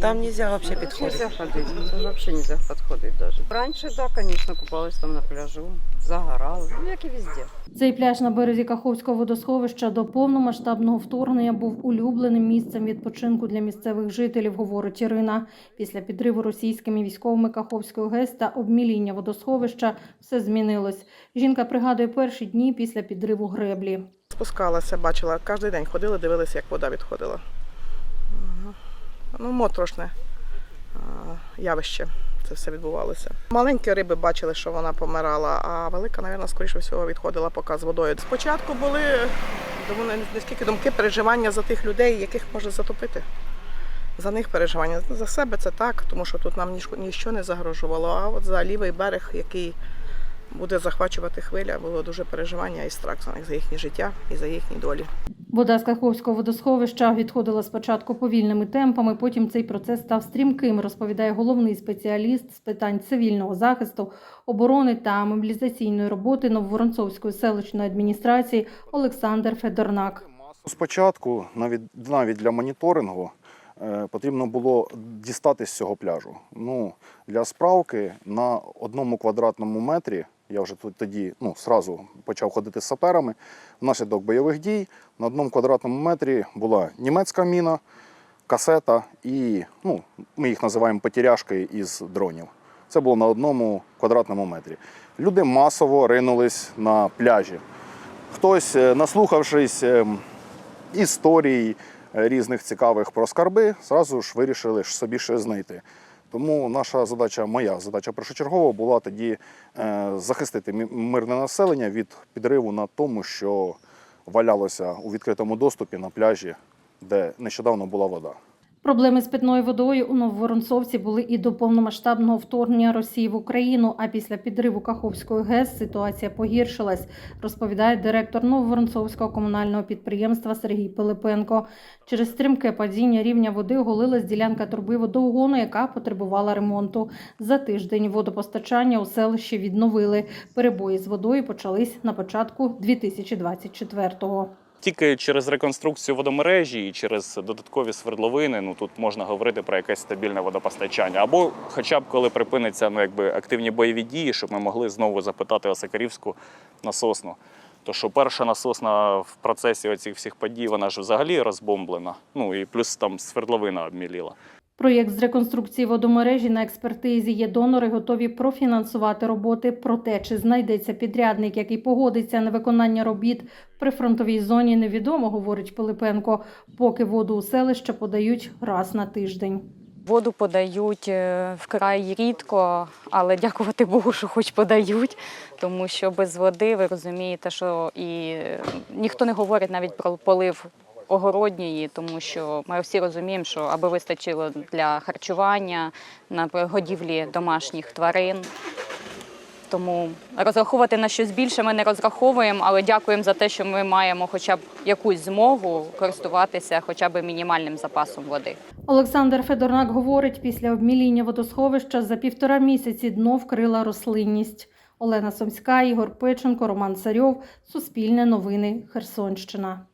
Там нельзя вообще Нельзя підходити. ходить, це вообще нельзя подходить даже. Раньше, да, конечно, купались там на пляжу, загорали, ну, як і везде. Цей пляж на березі Каховського водосховища до повномасштабного вторгнення був улюбленим місцем відпочинку для місцевих жителів, говорить Ірина. Після підриву російськими військовими Каховської ГЕС та обміління водосховища все змінилось. Жінка пригадує перші дні після підриву греблі. Спускалася, бачила, кожен день ходили, дивилися, як вода відходила. Ну, моторошне явище. Це все відбувалося. Маленькі риби бачили, що вона помирала, а велика, мабуть, скоріше всього, відходила поки з водою. Спочатку були думаю, не скільки думки, переживання за тих людей, яких може затопити. За них переживання. За себе це так, тому що тут нам ніщо не загрожувало. А от за лівий берег, який буде захвачувати хвиля, було дуже переживання і страх за них, за їхнє життя і за їхні долі. Вода з Каховського водосховища відходила спочатку повільними темпами, потім цей процес став стрімким, розповідає головний спеціаліст з питань цивільного захисту, оборони та мобілізаційної роботи Нововоронцовської селищної адміністрації Олександр Федорнак. Спочатку, навіть, навіть для моніторингу, е, потрібно було дістатись з цього пляжу. Ну, для справки на одному квадратному метрі, я вже тоді ну, сразу почав ходити з саперами, внаслідок бойових дій на одному квадратному метрі була німецька міна, касета і ну, ми їх називаємо потеряшки із дронів. Це було на одному квадратному метрі. Люди масово ринулись на пляжі. Хтось, е, наслухавшись ем, історій е, різних цікавих про скарби, зразу ж вирішили собі щось знайти. Тому наша задача, моя задача першочергова була тоді е, захистити мирне населення від підриву на тому, що валялося у відкритому доступі на пляжі, де нещодавно була вода. Проблеми з питною водою у Нововоронцовці були і до повномасштабного вторгнення Росії в Україну. А після підриву Каховської ГЕС ситуація погіршилась, розповідає директор Нововоронцовського комунального підприємства Сергій Пилипенко. Через стрімке падіння рівня води оголилась ділянка труби водоугону, яка потребувала ремонту. За тиждень водопостачання у селищі відновили. Перебої з водою почались на початку 2024-го. Тільки через реконструкцію водомережі і через додаткові свердловини, ну тут можна говорити про якесь стабільне водопостачання. Або хоча б коли припиняться ну, якби, активні бойові дії, щоб ми могли знову запитати Осакарівську насосну. То що перша насосна в процесі оцих всіх подій, вона ж взагалі розбомблена. Ну і плюс там свердловина обміліла. Проєкт з реконструкції водомережі на експертизі є донори, готові профінансувати роботи. Проте, чи знайдеться підрядник, який погодиться на виконання робіт в прифронтовій зоні, невідомо, говорить Пилипенко. Поки воду у селище подають раз на тиждень. Воду подають е, вкрай рідко, але дякувати Богу, що хоч подають, тому що без води ви розумієте, що і е, ніхто не говорить навіть про полив огородньої, тому що ми всі розуміємо, що аби вистачило для харчування, на годівлі домашніх тварин. Тому розраховувати на щось більше ми не розраховуємо, але дякуємо за те, що ми маємо хоча б якусь змогу користуватися хоча б мінімальним запасом води. Олександр Федорнак говорить, після обміління водосховища за півтора місяці дно вкрила рослинність. Олена Сомська, Ігор Печенко, Роман Царьов. Суспільне новини. Херсонщина.